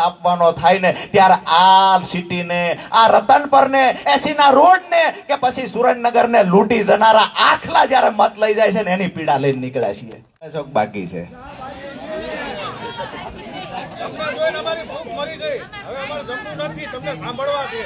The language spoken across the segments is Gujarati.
આપવાનો થાય ને ત્યારે આ સિટીને આ રતનપરને એસીના રોડને કે પછી સુરેન્દ્રનગરને લૂંટી જનારા આખલા જ્યારે મત લઈ જાય છે ને એની પીડા લઈને નીકળ્યા છીએ. બાકી છે. તમને જોઈને અમારી ભૂખ મરી ગઈ હવે અમારે જમવું નથી તમને સાંભળવા છે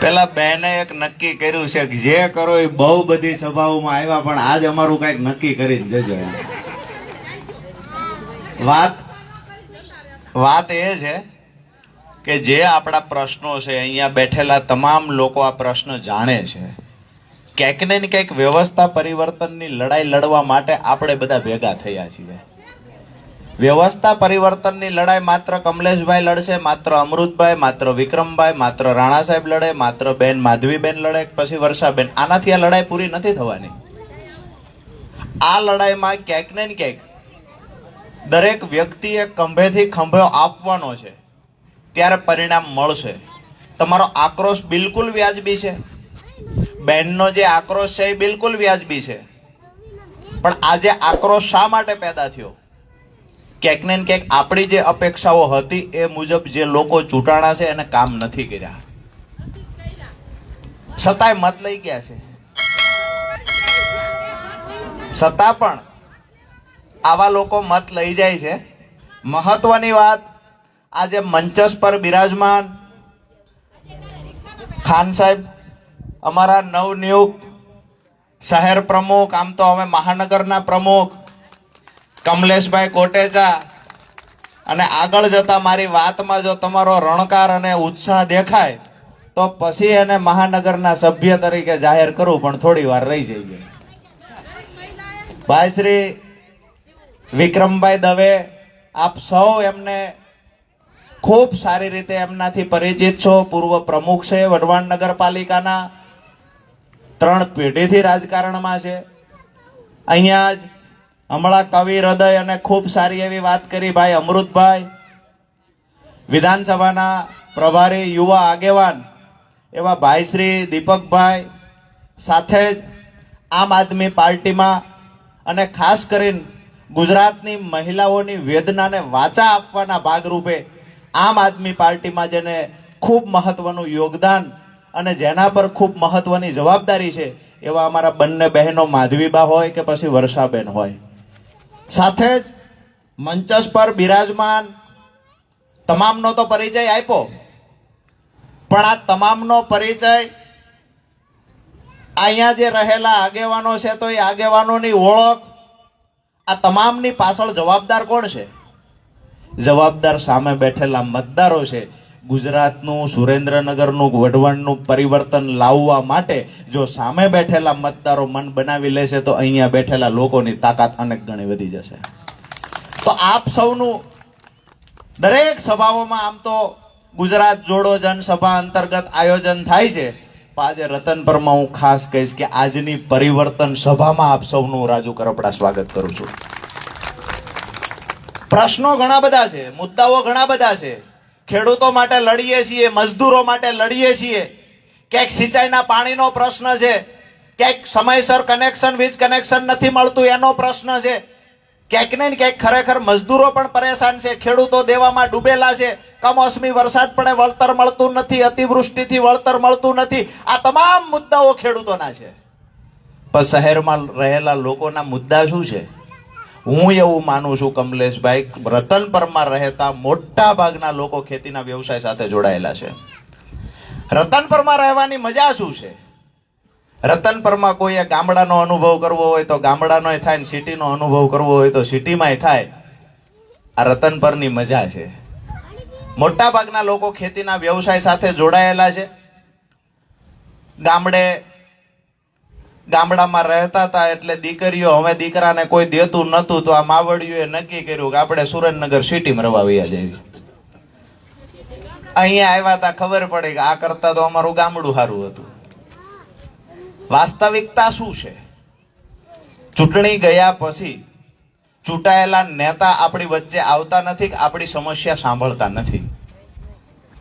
પેલા બેને એક નક્કી કર્યું છે કે જે કરો એ બહુ બધી સભાઓમાં આવ્યા, પણ આજ અમારું કંઈક નક્કી કરી જજો વાત વાત એ છે કે જે આપણા પ્રશ્નો છે, અહીંયા બેઠેલા તમામ લોકો આ પ્રશ્ન જાણે છે. ક્યાંક ને ક્યાંક વ્યવસ્થા પરિવર્તનની લડાઈ લડવા માટે આપણે બધા ભેગા થયા છીએ. વ્યવસ્થા પરિવર્તનની લડાઈ માત્ર કમલેશભાઈ લડશે, માત્ર અમૃતભાઈ, માત્ર વિક્રમભાઈ, માત્ર રાણા સાહેબ લડે, માત્ર બેન માધવીબેન લડે, પછી વર્ષાબેન. આનાથી આ લડાઈ પૂરી નથી થવાની. આ લડાઈમાં ક્યાંક ને ક્યાંક દરેક વ્યક્તિએ ખંભેથી ખંભે આપવાનો છે. ત્યારે પરિણામ મળશે. તમારો આક્રોશ બિલકુલ વ્યાજબી છે. બેનનો જે આક્રોશ છે એ બિલકુલ વ્યાજબી છે. પણ આજે આક્રોશ શા માટે પેદા થયો? ક્યાંક ને ક્યાંક આપણી જે અપેક્ષાઓ હતી એ મુજબ જે લોકો ચૂંટાણા છે એને કામ નથી કર્યા. છતાંય મત લઈ ગયા છે. સત્તા પણ આવા લોકો મત લઈ જાય છે. મહત્વની વાત, આજે મંચસ પર બિરાજમાન ખાન સાહેબ, અમારા નવનિયુક્ત શહેર પ્રમુખ, આમ તો હવે મહાનગરના પ્રમુખ કમલેશભાઈ કોટેચા અને આગળ જતા મારી વાતમાં જો તમારો રણકાર અને ઉત્સાહ દેખાય, તો પછી એને મહાનગરના સભ્ય તરીકે જાહેર કરું, પણ થોડી વાર રહી જઈએ ભાઈ શ્રી વિક્રમભાઈ દવે, આપ સૌ એમને ખૂબ સારી રીતે એમનાથી પરિચિત છો. પૂર્વ પ્રમુખ છે, વઢવાણ નગરપાલિકાના ત્રણ પેઢીથી રાજકારણમાં છે. અહીંયા જ હમણાં કવિ હૃદય અને ખૂબ સારી એવી વાત કરી ભાઈ અમૃતભાઈ. વિધાનસભાના પ્રભારી યુવા આગેવાન એવા ભાઈ શ્રી દીપકભાઈ સાથે જ આમ આદમી પાર્ટીમાં અને ખાસ કરીને ગુજરાતની મહિલાઓની વેદનાને વાચા આપવાના ભાગરૂપે આમ આદમી પાર્ટીમાં જેને ખૂબ મહત્વનું યોગદાન અને જેના પર ખૂબ મહત્વની જવાબદારી છે એવા અમારા બંને બહેનો માધવીબા હોય કે પછી વર્ષાબેન હોય. સાથે જ મંચસ પર બિરાજમાન તમામનો તો પરિચય આપ્યો. પણ આ તમામનો પરિચય અહીંયા જે રહેલા આગેવાનો છે તો એ આગેવાનોની ઓળખ આ તમામની પાછળ જવાબદાર કોણ છે? જવાબદાર સામે બેઠેલા મતદારો છે. ગુજરાતનું, સુરેન્દ્રનગરનું, વઢવાણનું પરિવર્તન લાવવા માટે જો સામે બેઠેલા મતદારો મન બનાવી લેશે, તો અહીંયા બેઠેલા લોકોની તાકાત અનેક ગણી વધી જશે. તો આપ સૌનું દરેક સભાઓમાં આમ તો ગુજરાત જોડો જનસભા અંતર્ગત આયોજન થાય છે આજે રતનપરમાં હું ખાસ કહીશ કે આજની પરિવર્તન સભામાં આપ સૌનું રાજુ કરપડા સ્વાગત કરું છું. પ્રશ્નો ઘણા બધા છે, મુદ્દાઓ ઘણા બધા છે. ખેડૂતો માટે લડીએ છીએ, મજદૂરો માટે લડીએ છીએ. ક્યાંક સિંચાઈના પાણીનો પ્રશ્ન છે, ક્યાંક સમયસર કનેક્શન વીજ કનેક્શન નથી મળતું, એનો પ્રશ્ન છે. ક્યાંક ને ક્યાંક ખરેખર મજદૂરો પણ પરેશાન છે, ખેડૂતો દેવામાં ડૂબેલા છે. કમોસમી વરસાદ પણ વળતર મળતું નથી, અતિવૃષ્ટિથી વળતર મળતું નથી. આ તમામ મુદ્દાઓ ખેડૂતોના છે. પણ શહેરમાં રહેલા લોકોના મુદ્દા શું છે? હું એવું માનું છું, કમલેશભાઈ, રતન પરમાં રહેતા મોટા ભાગના લોકો ખેતીના વ્યવસાય સાથે જોડાયેલા છે. રતન પરમાં રહેવાની મજા શું છે? રતન પરમાં કોઈએ ગામડાનો અનુભવ કરવો હોય તો ગામડાનોય થાય ને સિટીનો અનુભવ કરવો હોય તો સિટીમાંય થાય. આ રતન પરની મજા છે. મોટા ભાગના લોકો ખેતીના વ્યવસાય સાથે જોડાયેલા છે. ગામડે ગામડામાં રહેતા હતા એટલે દીકરીઓ હવે દીકરાને કોઈ દેતું નતું તો આ માવડીઓએ નક્કી કર્યું કે આપણે સુરેન્દ્રનગર સિટીમાં રવા વયા જઈએ. અહીંયા આવ્યા હતા, ખબર પડી કે આ કરતા તો અમારું ગામડું સારું હતું. વાસ્તવિકતા શું છે? ચૂંટણી ગયા પછી ચૂંટાયેલા નેતા આપણી વચ્ચે આવતા નથી કે આપણી સમસ્યા સાંભળતા નથી?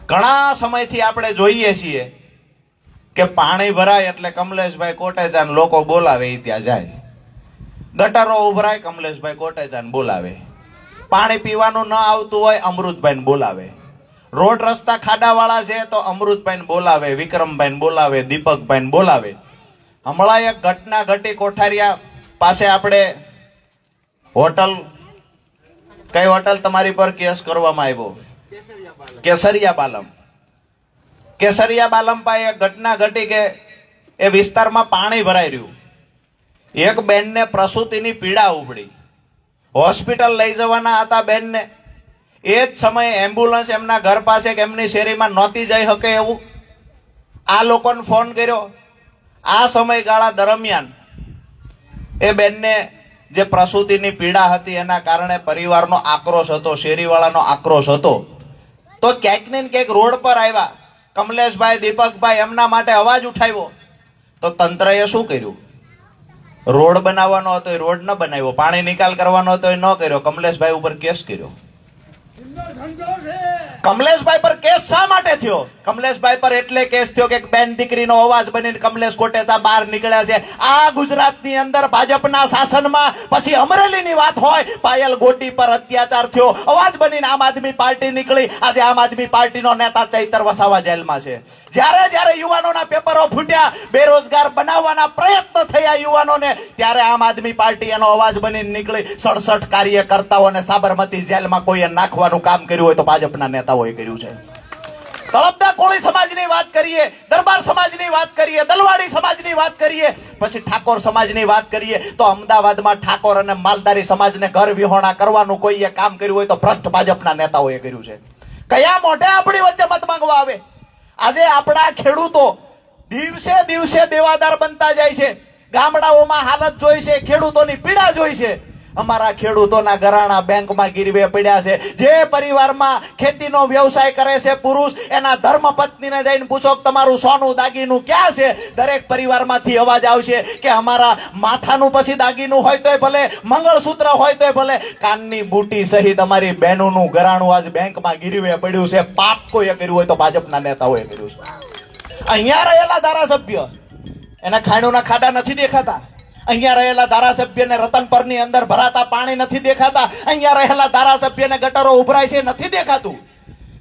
ઘણા સમયથી આપણે જોઈએ છીએ કે પાણી ભરાય એટલે કમલેશભાઈ કોટેજાન લોકો બોલાવે એ ત્યાં જાય. ગટરો ઉભરાય, કમલેશભાઈ કોટેજાન બોલાવે. પાણી પીવાનું ન આવતું હોય, અમૃતભાઈને બોલાવે. રોડ રસ્તા ખાડાવાળા છે તો અમૃતભાઈને બોલાવે, વિક્રમભાઈને બોલાવે, દીપકભાઈને બોલાવે. હમણાં એક ઘટના ઘટી કોઠારિયા પાસે આપણે હોટલ, કઈ હોટલ તમારી પર કેસ કરવામાં આવ્યો? કેસરિયા બાલમ કેસરિયા બાલમ એ ઘટના ઘટી કે એ વિસ્તારમાં પાણી ભરાઈ રહ્યું. એક બેનને પ્રસૂતિની પીડા ઉપડી. હોસ્પિટલ લઈ જવાના હતા બેનને. એ જ સમયે એમ્બ્યુલન્સ એમના ઘર પાસે કે એમની શેરીમાં નહોતી જઈ શકે એવું આ લોકોને ફોન કર્યો. આ સમયગાળા દરમિયાન એ બેનને જે પ્રસૂતિની પીડા હતી એના કારણે પરિવારનો આક્રોશ હતો, શેરીવાળાનો આક્રોશ હતો. તો ક્યાંક ને ક્યાંક રોડ પર આવ્યા. કમલેશભાઈ, દીપકભાઈ એમના માટે અવાજ ઉઠાવ્યો. તો તંત્રએ શું કર્યું? રોડ બનાવવાનો હતો એ રોડ ન બનાવ્યો, પાણી નિકાલ કરવાનો હતો એ ન કર્યો, કમલેશભાઈ ઉપર કેસ કર્યો. કમલેશભાઈ પર કેસ શા માટે થયો? કમલેશભાઈ પર એટલે કેસ થયો કે બેન દીકરીનો અવાજ બનીને કમલેશ કોટેતા બહાર નીકળ્યા છે. આ ગુજરાતની અંદર ભાજપના શાસનમાં પછી અમરેલીની વાત હોય, પાયલ ગોટી પર અત્યાચાર થયો. અવાજ બનીને આમ આદમી પાર્ટી નીકળી. આજે આમ આદમી પાર્ટીનો નેતા ચૈતર વસાવા જેલમાં છે. જ્યારે જ્યારે યુવાનોના પેપરો ફૂટ્યા, બેરોજગાર બનાવવાના પ્રયત્ન થયા યુવાનોને, ત્યારે આમ આદમી પાર્ટી એનો અવાજ બનીને નીકળી. સડસઠ કાર્યકર્તાઓને સાબરમતી જેલમાં કોઈએ નાખવાનું કામ કર્યું હોય તો ભાજપના નેતાઓએ કર્યું છે. તળપદા કોળી સમાજની વાત કરીએ, દરબાર સમાજની વાત કરીએ, દલવાડી સમાજની વાત કરીએ, પછી ઠાકોર સમાજની વાત કરીએ, તો અમદાવાદમાં ઠાકોર અને માલદારી સમાજને ઘર વિહોણા કરવાનું કોઈએ કામ કર્યું હોય તો ભ્રષ્ટ ભાજપના નેતાઓએ કર્યું છે. કયા મોઢે આપણી વચ્ચે મત માંગવા આવે? આજે આપણા ખેડૂતો દિવસે દિવસે દેવાદાર બનતા જાય છે. ગામડાઓમાં હાલત જોઈ છે, ખેડૂતોની પીડા જોઈ છે. અમારા ખેડૂતોના ઘરાણા બેંકમાં ગીરવે પડ્યા છે. જે પરિવારમાં ખેતીનો વ્યવસાય કરે છે, પુરુષ, એના ધર્મ પત્નીને જઈને પૂછો તમારું સોનું દાગીનું ક્યાં છે? દરેક પરિવારમાંથી અવાજ આવશે કે અમારા માથાનું પછી દાગીનું હોય તોય ભલે, મંગળસૂત્ર હોય તોય ભલે. કાનની બુટી સહિત અમારી બહેનોનું ઘરાણું આજ બેંકમાં ગીરવે પડ્યું છે. પાપ કોઈએ કર્યું હોય તો ભાજપના નેતાઓએ કર્યું છે. અહીંયા રહેલા ધારાસભ્ય, એના ખાણોના ખાડા નથી દેખાતા. અહીંયા રહેલા ધારાસભ્યને રતનપરની અંદર ભરાતા પાણી નથી દેખાતા. અહીંયા રહેલા ધારાસભ્યને ગટરો ઉભરાય છે, નથી દેખાતું.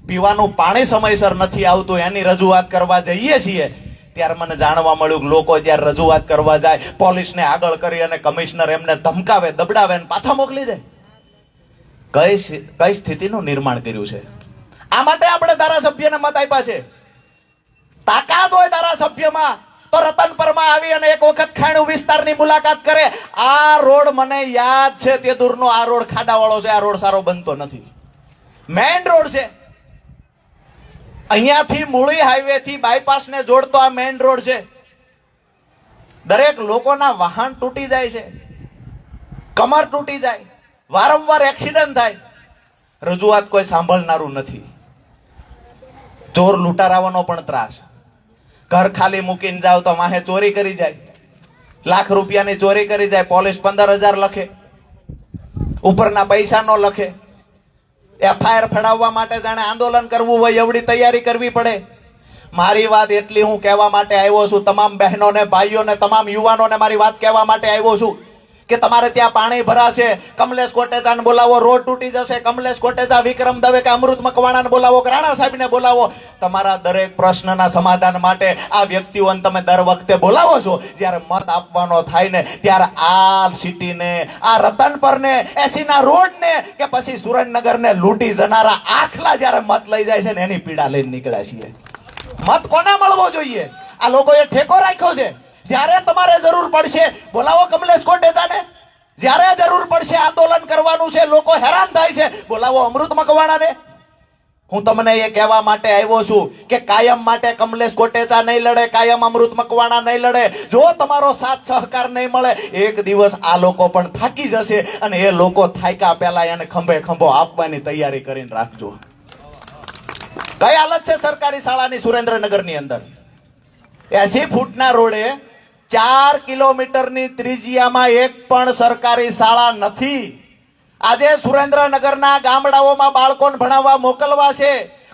પીવાનું પાણી સમયસર નથી આવતું, એની રજૂઆત કરવા જઈએ છીએ. ત્યારે મને જાણવા મળ્યું કે લોકો જ્યારે રજૂઆત કરવા જાય, પોલીસને આગળ કરી અને કમિશનર એમને ધમકાવે, દબડાવે અને પાછા મોકલી દે. કઈ કઈ સ્થિતિનું નિર્માણ કર્યું છે? આ માટે આપણે ધારાસભ્યને મત આપ્યા છે. તાકાત હોય ધારાસભ્યમાં. તો રતનપરમાં આવી અને એક વખત ખાણું વિસ્તારની મુલાકાત કરે. આ રોડ મને યાદ છે, તે દૂરનો આ રોડ ખાડાવાળો છે, આ રોડ સારો બનતો નથી. મેઇન રોડ છે. અહીંયાથી મૂળી હાઈવે થી બાયપાસ ને જોડતો આ મેઇન રોડ છે. દરેક લોકોના વાહન તૂટી જાય છે. કમર તૂટી જાય. વારંવાર એક્સિડન્ટ થાય. રજૂઆત કોઈ સાંભળનારું નથી. ચોર લૂંટારાવાનો પણ ત્રાસ. ઘર ખાલી મૂકીને જાવ તો માહે ચોરી કરી જાય. લાખ રૂપિયાની ચોરી કરી જાય, પોલીસ પંદર હજાર લખે. ઉપરના પૈસા નો લખે. એફઆઈઆર ફડાવવા માટે જાણે આંદોલન કરવું હોય, એવડી તૈયારી કરવી પડે. મારી વાત એટલી હું કહેવા માટે આવ્યો છું. તમામ બહેનોને, ભાઈઓને, તમામ યુવાનોને મારી વાત કહેવા માટે આવ્યો છું. કે તમારે ત્યાં પાણી ભરાશે? કમલેશ કોટેજાને બોલાવો, રોડ તૂટી જશે. કમલેશ કોટેજા વિક્રમ દવે કે અમૃત મકવાણાને બોલાવો, કે રાણા સાહેબને બોલાવો. તમારા દરેક પ્રશ્નના સમાધાન માટે આ વ્યક્તિઓને તમે દર વખતે બોલાવો છો. જ્યારે મત આપવાનો થાય ને, ત્યારે આ સિટીને, આ રતનપરને, એસીના રોડને કે પછી સુરેન્દ્રનગરને લૂંટી જનારા આખલા જ્યારે મત લઈ જાય છે ને, એની પીડા લઈને નીકળ્યા છીએ. મત કોને મળવો જોઈએ? આ લોકોએ ઠેકો રાખ્યો છે. જ્યારે તમારે જરૂર પડશે, બોલાવો કમલેશ કોટેજાને. જ્યારે જરૂર પડશે આંદોલન કરવાનું છે, લોકો હેરાન થાય છે, બોલાવો અમૃત મકવાણાને. હું તમને એ કહેવા માટે આવ્યો છું કે કાયમ માટે કમલેશ કોટેચા નહીં લડે, કાયમ અમૃત મકવાણા નહીં લડે. જો તમારો સાથ સહકાર નહીં મળે, એક દિવસ આ લોકો પણ થાકી જશે અને એ લોકો થાક્યા પહેલા એને ખંભે ખંભો આપવાની તૈયારી કરીને રાખજો. કઈ હાલત છે સરકારી શાળાની સુરેન્દ્રનગરની અંદર? એસી ફૂટના રોડે ચાર કિલોમીટરની ત્રિજ્યામાં એક પણ સરકારી શાળા નથી. આજે સુરેન્દ્રનગરના ગામડાઓમાં બાળકોને ભણાવવા મોકલવા છે.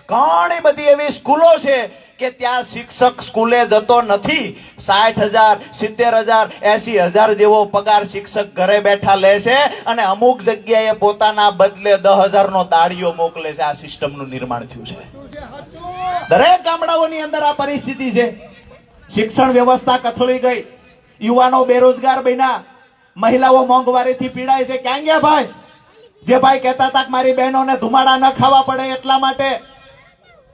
ઘણી બધી એવી સ્કૂલો છે કે ત્યાં શિક્ષક સ્કૂલે જતો નથી. સાઠ હજાર, સિત્તેર હજાર, એસી હજાર જેવો પગાર શિક્ષક ઘરે બેઠા લે છે અને અમુક જગ્યાએ પોતાના બદલે દસ હજારનો દાળીઓ મોકલે છે. આ સિસ્ટમનું નિર્માણ થયું છે. દરેક ગામડાઓની અંદર આ પરિસ્થિતિ છે. શિક્ષણ વ્યવસ્થા કથળી ગઈ. યુવાનો બેરોજગાર બન્યા. મહિલાઓ મોંઘવારીથી પીડાય છે. ક્યાં ગયા ભાઈ? જે ભાઈ કહેતા હતા મારી બહેનોને ધુમાડા ન ખાવા પડે એટલા માટે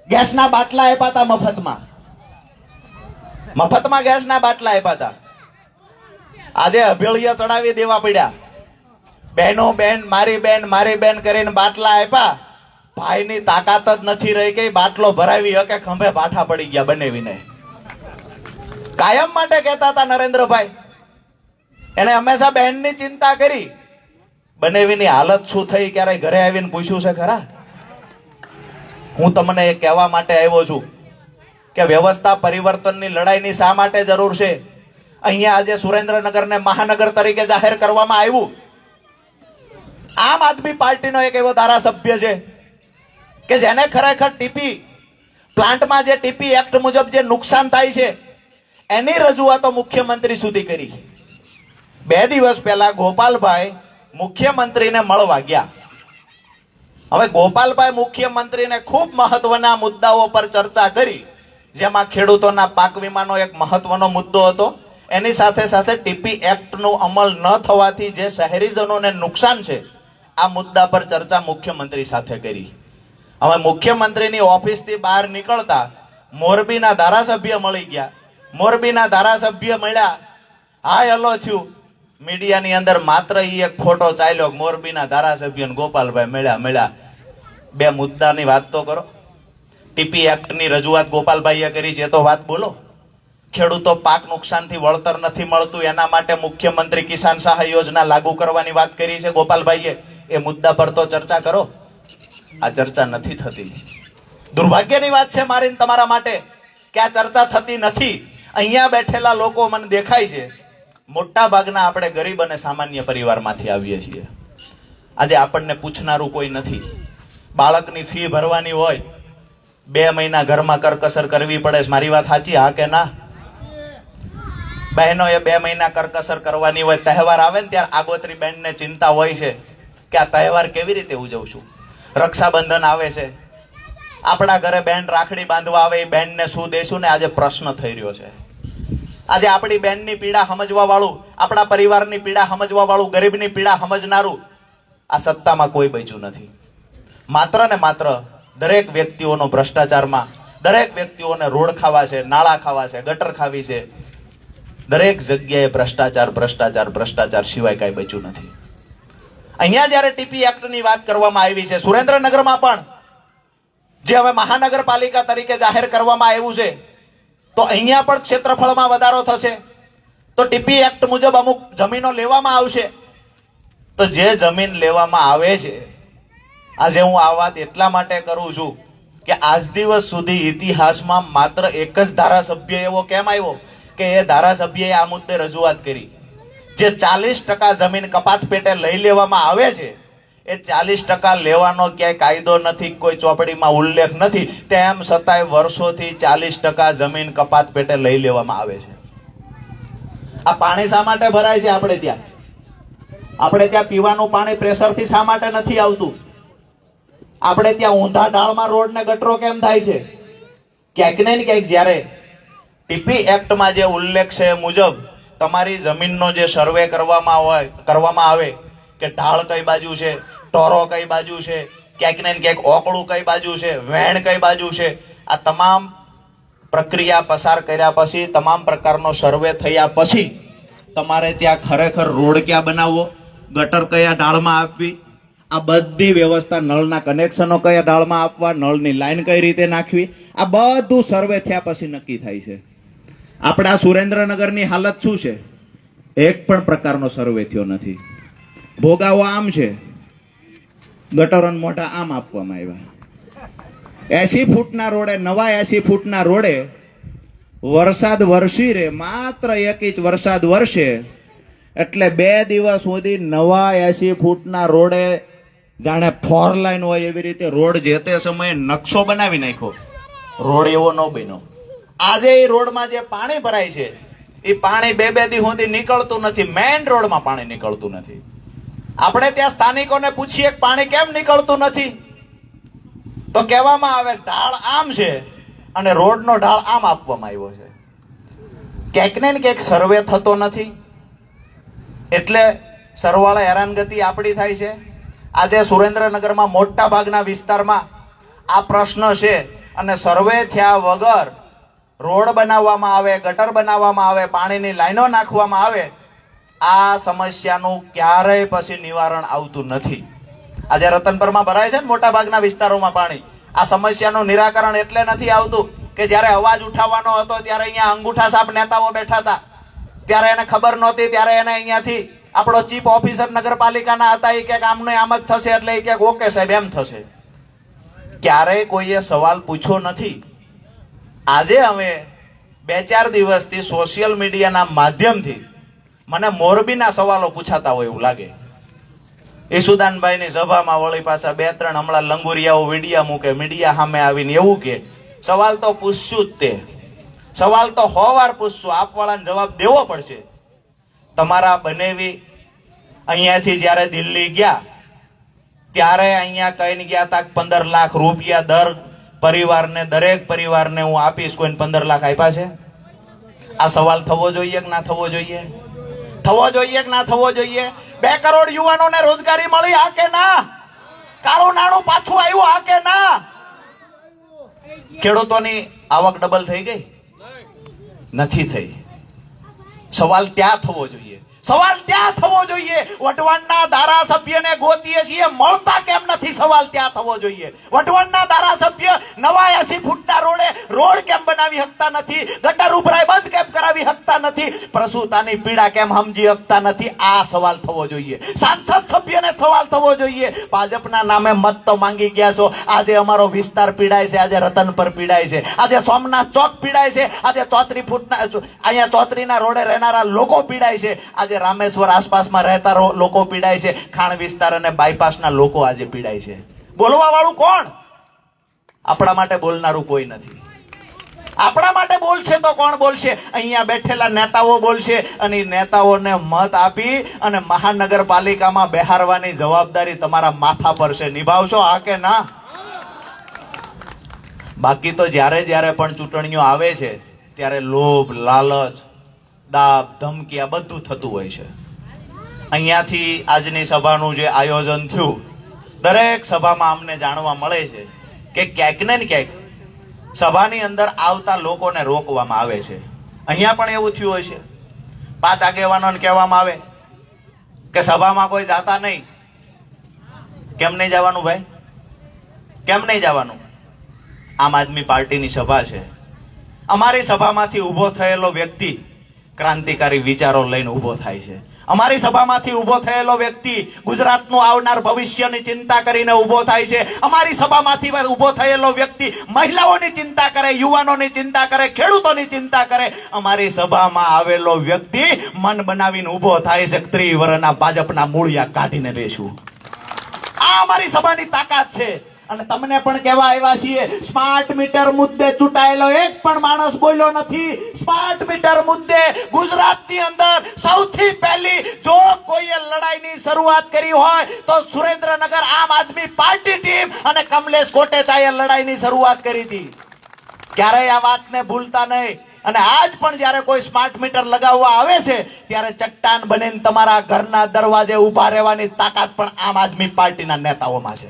ગેસના બાટલા આપ્યા હતા મફતમાં. મફતમાં ગેસના બાટલા આપ્યા હતા. આજે અભેળિયા ચડાવી દેવા પડ્યા. બહેનો બેન મારી બેન મારી બેન કરીને બાટલા આપ્યા. ભાઈની તાકાત જ નથી રહી ગઈ બાટલો ભરાવી હકે ખંભે ભાઠા પડી ગયા બનેવીને. કાયમ માટે કહેતા હતા નરેન્દ્રભાઈ. એને હંમેશા બહેનની ચિંતા કરી. બનેવીની હાલત શું થઈ, ક્યારેય ઘરે આવીને પૂછ્યું છે ખરા? હું તમને એ કહેવા માટે આવ્યો છું કે વ્યવસ્થા પરિવર્તનની લડાઈની શા માટે જરૂર છે? અહીંયા આજે સુરેન્દ્રનગરને મહાનગર તરીકે જાહેર કરવામાં આવ્યું. આમ આદમી પાર્ટીનો એક એવો ધારાસભ્ય છે કે જેને ખરેખર ટીપી, પ્લાન્ટમાં જે ટીપી એક્ટ મુજબ જે નુકસાન થાય છે એની રજૂઆતો મુખ્યમંત્રી સુધી કરી. બે દિવસ પહેલા ગોપાલભાઈ મુખ્યમંત્રીને મળવા ગયા. હવે ગોપાલભાઈ મુખ્યમંત્રીને ખૂબ મહત્વના મુદ્દાઓ પર ચર્ચા કરી, જેમાં ખેડૂતોના પાક વીમાનો એક મહત્વનો મુદ્દો હતો. એની સાથે સાથે ટીપી એક્ટનો અમલ ન થવાથી જે શહેરીજનોને નુકસાન છે, આ મુદ્દા પર ચર્ચા મુખ્યમંત્રી સાથે કરી. હવે મુખ્યમંત્રીની ઓફિસથી બહાર નીકળતા મોરબીના ધારાસભ્ય મળી ગયા. મોરબીના ધારાસભ્ય મળ્યા. હાય હલો થયું. મીડિયાની અંદર માત્ર એ એક ફોટો ચાલ્યો. મોરબીના ધારાસભ્ય ગોપાલભાઈ મળ્યા મળ્યા. બે મુદ્દાની વાત તો કરો. ટીપી એક્ટની રજૂઆત ગોપાલભાઈએ કરી છે તો વાત બોલો. ખેડૂતો પાક નુકસાનથી વળતર નથી મળતું, એના માટે મુખ્યમંત્રી કિસાન સહાય યોજના લાગુ કરવાની વાત કરી છે ગોપાલભાઈએ. એ મુદ્દા પર તો ચર્ચા કરો. આ ચર્ચા નથી થતી. દુર્ભાગ્યની વાત છે મારીને તમારા માટે. કે આ ચર્ચા થતી નથી? અહીંયા બેઠેલા લોકો મને દેખાય છે. મોટા ભાગના આપણે ગરીબ અને સામાન્ય પરિવારમાંથી આવીએ છીએ. આજે આપણને પૂછનારું કોઈ નથી. બાળકની ફી ભરવાની હોય, બે મહિના ઘરમાં કરકસર કરવી પડે મારી વાત સાચી, હા કે ના? બહેનો એ બે મહિના કરકસર કરવાની હોય, તહેવાર આવે ને ત્યારે આગોતરી બહેનને ચિંતા હોય છે કે આ તહેવાર કેવી રીતે ઉજવશું? રક્ષાબંધન આવે છે. આપણા ઘરે બહેન રાખડી બાંધવા આવે, એ બહેનને શું દેશું ને આજે પ્રશ્ન થઈ રહ્યો છે. આજે આપણી બેનની પીડા સમજવા વાળું આપણા પરિવારની પીડા સમજવા વાળું ગરીબની પીડા સમજનારું આ સત્તામાં કોઈ બચ્યું નથી. માત્ર ને માત્ર દરેક વ્યક્તિઓનો ભ્રષ્ટાચારમાં, દરેક વ્યક્તિઓને રોડ ખાવા છે, નાળા ખાવા છે, ગટર ખાવી છે, દરેક જગ્યાએ ભ્રષ્ટાચાર ભ્રષ્ટાચાર ભ્રષ્ટાચાર સિવાય કાંઈ બચ્યું નથી. અહીંયા જ્યારે ટીપી એક્ટની વાત કરવામાં આવી છે, સુરેન્દ્રનગરમાં પણ, જે હવે મહાનગરપાલિકા તરીકે જાહેર કરવામાં આવ્યું છે તો અહીંયા પણ ક્ષેત્રફળમાં વધારો થશે. તો ટીપી એક્ટ મુજબ અમુક જમીનો લેવામાં આવશે. તો જે જમીન લેવામાં આવે છે, આજે હું આ વાત એટલા માટે કરું છું કે આજ દિવસ સુધી ઇતિહાસમાં માત્ર એક જ ધારાસભ્ય એવો કેમ આવ્યો કે એ ધારાસભ્યએ આ મુદ્દે રજૂઆત કરી. જે ચાલીસ ટકા જમીન કપાત પેટે લઈ લેવામાં આવે છે એ ચાલીસ ટકા લેવાનો ક્યાંય કાયદો નથી, કોઈ ચોપડીમાં ઉલ્લેખ નથી, તેમ છતાંય વર્ષોથી ચાલીસ ટકા જમીન કપાત પેટે લઈ લેવામાં આવે છે. આ પાણી શા માટે ભરાય છે આપણે ત્યાં? આપણે ત્યાં પીવાનું પાણી પ્રેશરથી શા માટે નથી આવતું? આપણે ત્યાં ઊંધા ડાળમાં રોડ ને ગટરો કેમ થાય છે? ક્યાંક ને ક્યાંક જ્યારે ટીપી એક્ટમાં જે ઉલ્લેખ છે મુજબ તમારી જમીનનો જે સર્વે કરવામાં હોય, કરવામાં આવે કે ઢાળ કઈ બાજુ છે ટોરો કઈ બાજુ છે, ક્યાંક ને ક્યાંક ઓકળું કઈ બાજુ છે, વેણ કઈ બાજુ છે, આ તમામ પ્રક્રિયા પસાર કર્યા પછી, તમામ પ્રકારનો સર્વે થયા પછી તમારે ત્યાં ખરેખર રોડ ક્યાં બનાવવો, ગટર કયા ડાળમાં આપવી, આ બધી વ્યવસ્થા નળના કનેક્શનો કયા ડાળમાં આપવા, નળની લાઈન કઈ રીતે નાખવી, આ બધું સર્વે થયા પછી નક્કી થાય છે. આપણા સુરેન્દ્રનગરની હાલત શું છે? એક પણ પ્રકારનો સર્વે થયો નથી. ભોગાવો આમ છે. ગટરો મોટા આમ આપવામાં આવ્યા. એસી ફૂટના રોડે, નવા એસી ફૂટના રોડે વરસાદ વરસી રે માત્ર એક ઇંચ વરસાદ વરસે એટલે બે દિવસ સુધી નવા એસી ફૂટના રોડે જાણે ફોર લાઈન હોય એવી રીતે રોડ જે તે સમયે નકશો બનાવી નાખ્યો. રોડ એવો ન બન્યો. આજે એ રોડમાં જે પાણી ભરાય છે, એ પાણી બે બે દી સુધી નીકળતું નથી મેઇન રોડમાં પાણી નીકળતું નથી. આપણે ત્યાં સ્થાનિકોને પૂછીએ પાણી કેમ નીકળતું નથી? તો કહેવામાં આવે ઢાળ આમ છે અને રોડનો ઢાળ આમ આપવામાં આવ્યો છે. ક્યાંક ને ક્યાંક સર્વે થતો નથી. એટલે સરવાળે હેરાનગતિ આપણી થાય છે. આજે સુરેન્દ્રનગરમાં મોટા ભાગના વિસ્તારમાં આ પ્રશ્ન છે અને સર્વે થયા વગર રોડ બનાવવામાં આવે, ગટર બનાવવામાં આવે, પાણીની લાઈનો નાખવામાં આવે આ સમસ્યાનું ક્યારેય પછી નિવારણ આવતું નથી. આજે રતનપરમાં ભરાય છે ને મોટા ભાગના વિસ્તારોમાં પાણી. આ સમસ્યાનું નિરાકરણ એટલે નથી આવતું કે જ્યારે અવાજ ઉઠાવવાનો હતો ત્યારે અહીંયા અંગૂઠા સાપ નેતાઓ બેઠા હતા. ત્યારે એને ખબર નહોતી, ત્યારે એને અહીંયાથી આપણો ચીફ ઓફિસર નગરપાલિકાના હતા એ ક્યાંક આમને આમ જ થશે એટલે એ ક્યાંક ઓકે સાહેબ, એમ થશે. ક્યારેય કોઈએ સવાલ પૂછ્યો નથી. આજે અમે બે ચાર દિવસથી સોશિયલ મીડિયાના માધ્યમથી મને મોરબીના સવાલો પૂછાતા હોય એવું લાગે. ઈસુદાનભાઈની સભામાં વળી પાછા બે ત્રણ હમણાં લંગુરિયાઓ વીડિયા મૂકે, મીડિયા સામે આવીને એવું કે, સવાલ તો પૂછશું જ તે. સવાલ તો હો વાર પૂછશું. આપવાળાને જવાબ દેવો પડશે. તમારા બનેવી અહીંયાથી જ્યારે દિલ્હી ગયા, ત્યારે અહીંયા કહીને ગયા તા પંદર લાખ રૂપિયા દર પરિવારને, દરેક પરિવારને હું આપીશ, કોઈને પંદર લાખ આપ્યા છે? આ સવાલ થવો જોઈએ કે ના થવો જોઈએ? થવો જોઈએ કે ના થવો જોઈએ? બે કરોડ યુવાનોને રોજગારી મળી હા કે ના? કાળું નાણું પાછું આવ્યું હા કે ના? ખેડૂતોની આવક ડબલ થઈ ગઈ? નથી થઈ. સવાલ ત્યાં થવો જોઈએ. સવાલ ત્યાં થવો જોઈએ. વટવાણના ધારાસભ્યને ગોતીએ છીએ, મળતા કેમ નથી? સવાલ ત્યાં થવો જોઈએ. વટવાણના ધારાસભ્ય નવા એસી ફૂટના રોડે રોડ કેમ બનાવી શકતા નથી? ગટર ઉભરાય બંધ કેમ કરાવી શકતા નથી? પ્રસૂતાની પીડા કેમ સમજી શકતા નથી? આ સવાલ થવો જોઈએ. સાંસદ સભ્યને સવાલ થવો જોઈએ. ભાજપના નામે મત તો માંગી ગયા છો. આજે અમારો વિસ્તાર પીડાય છે. આજે રતન પર પીડાય છે. આજે સોમનાથ ચોક પીડાય છે. આજે ચોત્રી ફૂટના, અહીંયા ચોત્રીના રોડે રહેનારા લોકો પીડાય છે. આજે રામેશ્વર આસપાસમાં રહેતા લોકો પીડાય છે. ખાણ વિસ્તાર અને બાયપાસના લોકો આજે પીડાય છે. બોલવા વાળું કોણ? આપણા માટે બોલનારું કોઈ નથી. આપણા માટે બોલશે તો કોણ બોલશે? અહીંયા બેઠેલા નેતાઓ બોલશે અને નેતાઓને મત આપી અને મહાનગરપાલિકામાં બેહારવાની જવાબદારી તમારા માથા પર છે. નિભાવશો હા કે ના? બાકી તો જ્યારે જ્યારે પણ ચૂંટણીઓ આવે છે, ત્યારે લોભ, લાલચ દાબ, ધમકી, આ બધું થતું હોય છે. અહીંયાથી આજની સભાનું જે આયોજન થયું, દરેક સભામાં અમને જાણવા મળે છે કે ક્યાંક ને ક્યાંક સભાની અંદર આવતા લોકોને રોકવામાં આવે છે. અહીંયા પણ એવું થયું હોય છે. પાંચ આગેવાનોને કહેવામાં આવે કે સભામાં કોઈ જાતા નહીં. કેમ નહીં જવાનું ભાઈ? કેમ નહીં જવાનું? આમ આદમી પાર્ટીની સભા છે. અમારી સભામાંથી ઊભો થયેલો વ્યક્તિ ક્રાંતિકારી વિચારો લઈને ઊભો થાય છે. અમારી સભામાંથી ઊભો થયેલો વ્યક્તિ ગુજરાતનું આવનાર ભવિષ્યની ચિંતા કરીને ઊભો થાય છે. અમારી સભામાંથી ઊભો થયેલો વ્યક્તિ મહિલાઓની ચિંતા કરે, યુવાનોની ચિંતા કરે, ખેડૂતોની ચિંતા કરે. અમારી સભામાં આવેલો વ્યક્તિ મન બનાવીને ઊભો થાય છે. ત્રિવરના ભાજપના મૂળિયા કાઢીને રહેશું આ અમારી સભાની તાકાત છે. અને તમને પણ કહેવા આવ્યા છીએ સ્માર્ટ મીટર મુદ્દે ચૂંટાયેલો એક પણ માણસ બોલ્યો નથી. સ્માર્ટ મીટર મુદ્દે ગુજરાતની અંદર સૌથી પહેલી જો કોઈએ લડાઈની શરૂઆત કરી હોય, તો સુરેન્દ્રનગર આમ આદમી પાર્ટી ટીમ અને કમલેશ કોટેચાએ લડાઈની શરૂઆત કરી હતી. ક્યારેય આ વાતને ભૂલતા નહીં. અને આજ પણ જ્યારે કોઈ સ્માર્ટ મીટર લગાવવા આવે છે, ત્યારે ચટ્ટાન બનીને તમારા ઘરના દરવાજે ઊભા રહેવાની તાકાત પણ આમ આદમી પાર્ટીના નેતાઓમાં છે.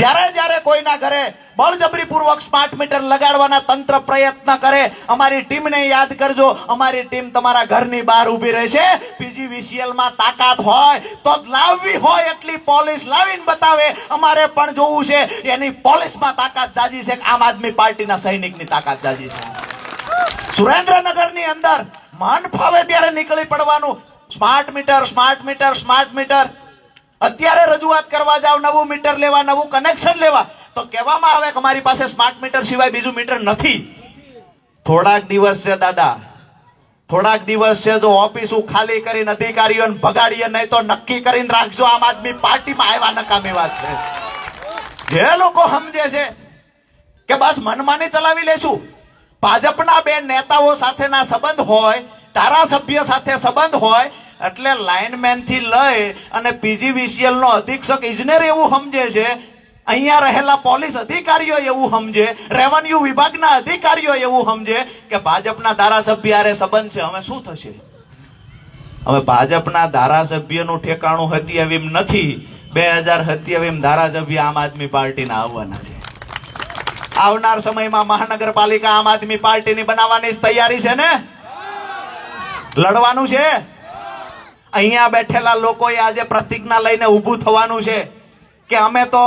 જ્યારે જ્યારે કોઈના ઘરે બળજબરીપૂર્વક સ્માર્ટ મીટર લગાડવાના તંત્ર પ્રયત્ન કરે, અમારી ટીમને યાદ કરજો, અમારી ટીમ તમારા ઘરની બહાર ઊભી રહેશે. પીજીવીસીએલમાં તાકાત હોય, તો લાવવી હોય એટલી પોલીસ લાવીને બતાવે. અમારે પણ જોવું છે, એની પોલીસમાં તાકાત જાજી છે આમ આદમી પાર્ટીના સૈનિકની તાકાત જાજી છે. સુરેન્દ્રનગરની અંદર મન ફાવે ત્યારે નીકળી પડવાનું. Smart meter smart meter smart meter. અત્યારે રજૂઆત કરવા જાવ, નવું મીટર લેવા, નવું કનેક્શન લેવા, તો કહેવામાં આવે કે મારી પાસે સ્માર્ટ મીટર સિવાય બીજું મીટર નથી. થોડાક દિવસ છે દાદા. થોડાક દિવસ છે જો ઓફિસ ખાલી કરીને અધિકારીઓને ભગાડીએ, નહીં તો નક્કી કરીને રાખજો, આમ આદમી પાર્ટીમાં આવ્યા નકામી વાત છે. જે લોકો સમજે છે કે બસ મનમાની ચલાવી લેશું. ભાજપના બે નેતાઓ સાથેના સંબંધ હોય, ધારાસભ્ય સાથે સંબંધ હોય એટલે લાઇનમેનથી લઈ અને પીજીવીસીએલ નો અધિક્ષક ઇજનેર એવું સમજે છે, અહીંયા રહેલા પોલીસ અધિકારીઓ એવું સમજે, રેવન્યુ વિભાગના અધિકારીઓ એવું સમજે કે ભાજપના ધારાસભ્ય હારે સંબંધ છે. હવે શું થશે? હવે ભાજપના ધારાસભ્યનું ઠેકાણું હત્યાવીમ નથી. બે હજાર સત્યાવીમ ધારાસભ્ય આમ આદમી પાર્ટીના આવવાના છે. આવનાર સમયમાં મહાનગરપાલિકા આમ આદમી પાર્ટીની બનાવવાની તૈયારી છે ને? લડવાનું છે? અહીંયા બેઠેલા લોકોએ આજે પ્રતિજ્ઞા લઈને ઊભું થવાનું છે કે અમે તો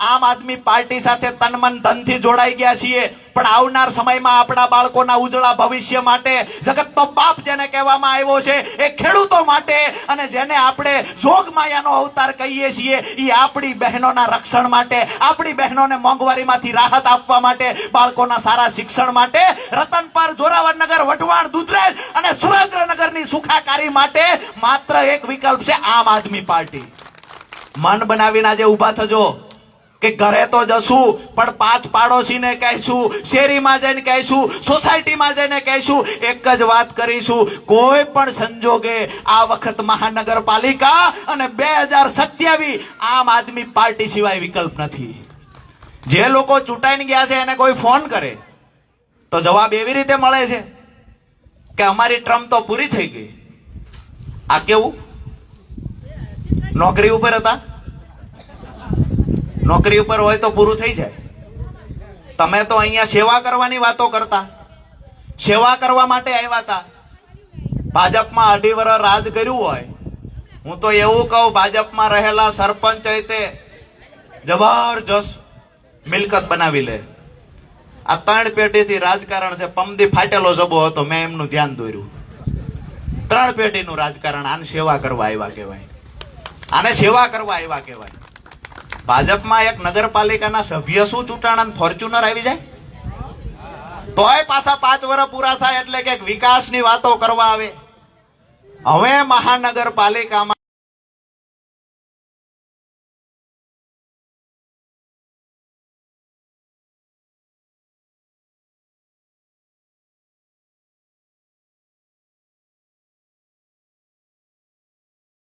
આમ આદમી પાર્ટી સાથે તનમન ધનથી જોડાઈ ગયા છીએ. પણ આવનાર સમયમાં આપણા બાળકોના ઉજળા ભવિષ્ય માટે જગતનો બાપ જેને કહેવામાં આવ્યો છે, એ ખેડૂતો માટે અને જેને આપણે જોગ માયાનો અવતાર કહીએ છીએ, એ આપણી બહેનોના રક્ષણ માટે, આપણી બહેનોને મોંઘવારીમાંથી રાહત આપવા માટે, બાળકોના સારા શિક્ષણ માટે રતનપર જોરાવરનગર, વઢવાણ, દુધરેજ અને સુરેન્દ્રનગરની સુખાકારી માટે માત્ર એક વિકલ્પ છે આમ આદમી પાર્ટી. મન બનાવીને આજે ઊભા થજો. કે ઘરે તો જશું, પણ પાંચ પાડોશીને કહીશું, શેરીમાં જઈને કહીશું, સોસાયટીમાં જઈને કહીશું, એક જ વાત કરીશું, કોઈ પણ સંજોગે આ વખત મહાનગરપાલિકા અને બે હજાર સત્યાવીસ આમ આદમી પાર્ટી સિવાય વિકલ્પ નથી. જે લોકો ચૂંટાઈને ગયા છે, એને કોઈ ફોન કરે. તો જવાબ એવી રીતે મળે છે કે અમારી ટ્રમ્પ તો પૂરી થઈ ગઈ. આ કેવું? નોકરી ઉપર હતા? નોકરી ઉપર હોય તો પૂરું થઈ જાય. તમે તો અહીંયા સેવા કરવાની વાતો કરતા. સેવા કરવા માટે આવ્યા હતા. ભાજપમાં અઢી વર્ષ રાજ કર્યું હોય. હું તો એવું કહું, ભાજપમાં રહેલા સરપંચ તે જબરજસ્ત મિલકત બનાવી લે. આ ત્રણ પેઢીથી રાજકારણ છે. પમદી ફાટેલો જબો હતો. મેં એમનું ધ્યાન દોર્યું. ત્રણ પેઢીનું રાજકારણ. આને સેવા કરવા આવ્યા કહેવાય. આને સેવા કરવા આવ્યા કહેવાય. ભાજપમાં એક નગરપાલિકાના સભ્ય શું ચૂંટાણા ફોર્ચ્યુનર આવી જાય? તોય પાછા પાંચ વર્ષ પૂરા થાય એટલે કે વિકાસની વાતો કરવા આવે. હવે મહાનગરપાલિકામાં